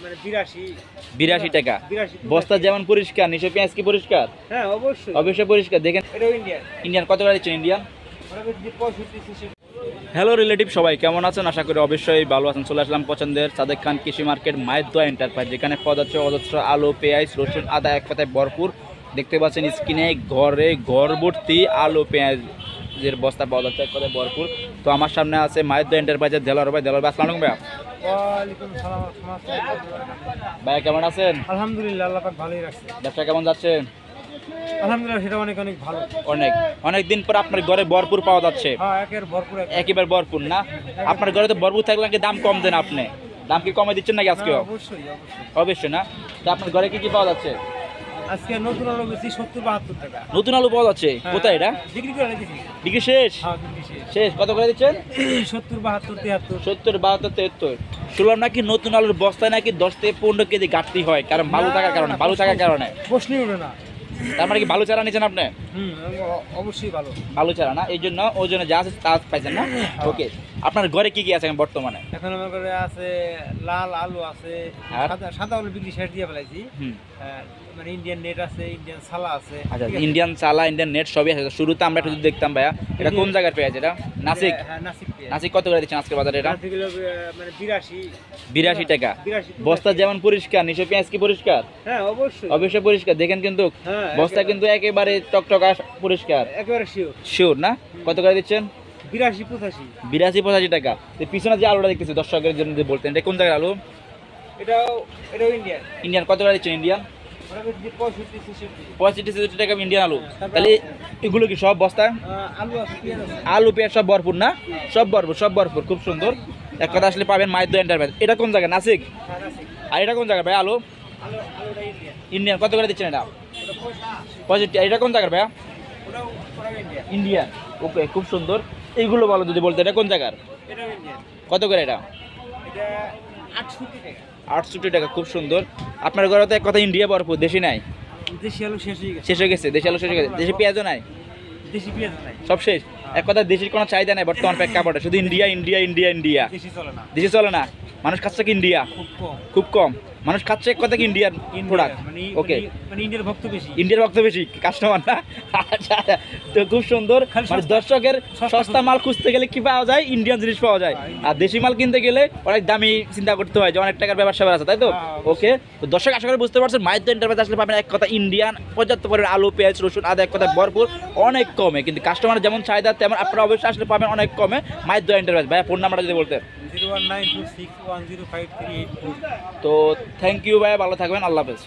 মানে বিরাশি। টাকা। বস্তা যেমন পরিষ্কার নিশো পেঁয়াজ কি পরিষ্কার? হ্যাঁ অবশ্যই। অবশ্যই পরিষ্কার। দেখেন ইন্ডিয়ান কত করে দিচ্ছেন ইন্ডিয়ান হ্যালো রিলেটিভ সবাই কেমন আছেন? আশা করি অবশ্যই ভালো আছেন। চলে আসলাম পছন্দের সাদেক খান কৃষি মার্কেট মায়ের দোয়া এন্টারপ্রাইজ যেখানে পদার্থ অজস্র আলু পেঁয়াজ রসুন আদা এক কথায় ভরপুর। দেখতে পাচ্ছেন স্কিনে ঘরে ঘর ভর্তি আলু পেঁয়াজের বস্তা পাওয়া যাচ্ছে এক কথায় ভরপুর। তো আমার সামনে আছে মায়ের দোয়া এন্টারপ্রাইজের দেলার ভাই। দেলার ভাই আসসালাম আসসালাম। ভাইয়া কেমন আছেন? আলহামদুলিল্লাহ আল্লাহ ভালোই রাখছে। ব্যবসা কেমন যাচ্ছে আলহামদুলিল্লাহ সেটা অনেক অনেক ভালো। অনেক। অনেক দিন পর আপনার ঘরে ভরপুর পাওয়া যাচ্ছে। হ্যাঁ ভরপুর একেবারে। ভরপুর না? আপনার ঘরে তো ভরপুর থাকলে নাকি দাম কম দেন আপনি? দাম কি কমে দিচ্ছেন নাকি আজকে হ্যাঁ, অবশ্যই না? তো আপনার ঘরে কি কি পাওয়া যাচ্ছে? আজকে নতুন আলু বেশি সত্তর বাহাত্তর টাকা। নতুন আলু পাওয়া যাচ্ছে? হ্যাঁ, কোথায় এটা? বিক্রি করে বিক্রি শেষ? শেষ। কত করে দিচ্ছেন? সত্তর বাহাত্তর তিয়াত্তর সত্তর বাহাত্তর তেহাত্তর। শুনলাম নাকি নতুন আলুর বস্তায় নাকি দশ থেকে পনেরো কেজি ঘাটতি হয় কারণ ভালো থাকার কারণে ভালো থাকার কারণে। প্রশ্নই ওঠে না। তার মানে কি ভালো চারা নিয়েছেন আপনি? হুম অবশ্যই ভালো। ভালো চারা না? এই জন্য ওই জন্য যা আছে তা পাইছেন না? ওকে আপনার ঘরে কি কি আছে এখন বর্তমানে? এখন আমার ঘরে আছে লাল আলু আছে আর? সাদা সাদা আলু বিক্রি শেষ দিয়ে ফেলাইছি। হুম। আহ, মানে ইন্ডিয়ান নেট আছে ইন্ডিয়ান সালা আছে আচ্ছা ঠিক আছে? ইন্ডিয়ান চালা ইন্ডিয়ান নেট সবই আছে। শুরুতে আমরা একটু যদি দেখতাম ভাইয়া এটা কোন জায়গার পেঁয়াজ এটা? নাসিক? হ্যাঁ নাসিক পেঁয়াজ। নাসিক কত করে দিচ্ছেন আজকে বাজারে এটা? নাসিক হলো, আহ, মানে বিরাশি। বিরাশি টাকা। বিরাশি বস্তা যেমন পরিষ্কার নিশো পেঁয়াজ কি পরিষ্কার? হ্যাঁ অবশ্যই। অবশ্যই পরিষ্কার দেখেন কিন্তু হ্যাঁ বস্তা কিন্তু একেবারে টকটকা পরিষ্কার। একেবারে শিওর শিওর না? কত করে দিচ্ছেন? বিরাশি পঁচাশি। বিরাশি পঁচাশি টাকা। তো পিছনে যে আলুটা দেখতেছি দর্শকের জন্য যে বলতেন এটা কোন জায়গার আলু? এটাও এটাও ইন্ডিয়ান ইন্ডিয়ান কত করে দিচ্ছেন ইন্ডিয়ান পঁয়ষট্টি ছেষট্টি। টাকা ইন্ডিয়ান আলু। তাহলে এগুলো কি সব বস্তা? আলু পেঁয়াজ সব ভরপুর না? সব ভরপুর সব ভরপুর খুব সুন্দর। এক কথা আসলে পাবেন এন্টারপ্রাইজ এটা কোন জায়গা? নাসিক? আর এটা কোন জায়গা ভাই আলু? ইন্ডিয়ান কত করে দিচ্ছেন এটা? পঁয়ষট্টি। কোন জায়গার ভাইয়া? ইন্ডিয়ান ওকে খুব সুন্দর। এইগুলো বলো যদি বলতে এটা কোন জায়গার? কত করে এটা? এটা আটষট্টি টাকা। আটষট্টি টাকা খুব সুন্দর। আপনার ঘরে তো এক কথা ইন্ডিয়া ভরপুর দেশি নাই? দেশি আলু শেষ হয়ে গেছে। শেষ হয়ে গেছে দেশি আলু শেষ হয়ে গেছে। দেশি পেঁয়াজও নাই? দেশি পেঁয়াজ নাই। সব শেষ? এক কথা দেশির কোনো চাহিদা নাই বর্তমান প্রেক্ষাপটে শুধু ইন্ডিয়া ইন্ডিয়া ইন্ডিয়া ইন্ডিয়া। দেশি চলে না। দেশি চলে না? মানুষ খাচ্ছে কি ইন্ডিয়া? খুব কম। খুব কম। মানুষ খাচ্ছে এক কথা কি ইন্ডিয়ান প্রোডাক্ট মানে ওকে মানে- মানে ইন্ডিয়ার ভক্ত বেশি। ইন্ডিয়ার ভক্ত বেশি কাস্টমার না? আচ্ছা আচ্ছা। তো খুব সুন্দর। মানে দর্শকের সস্তা মাল খুঁজতে গেলে কি পাওয়া যায়? ইন্ডিয়ান জিনিস পাওয়া যায়। হ্যাঁ, আর দেশি মাল কিনতে গেলে অনেক দামি চিন্তা করতে হয় যে অনেক টাকার ব্যবসা আছে তাই তো? হ্যাঁ, ওকে তো দর্শক আশা করি বুঝতে পারছেন মায়ের এন্টারপ্রাইজ আসলে পাবেন এক কথা ইন্ডিয়ান পর্যাপ্ত পরিমাণ আলু পেঁয়াজ রসুন আদা এক কথা ভরপুর অনেক কমে। কিন্তু কাস্টমার যেমন চাহিদা তেমন আপনারা অবশ্যই আসলে পাবেন অনেক কমে মায়ের দোয়া এন্টারপ্রাইজ ভাই ফোন নাম্বারটা যদি বলতে zero one nine two six one zero five three eight four তো থ্যাংক ইউ ভাই ভালো থাকবেন আল্লাহ হাফেজ।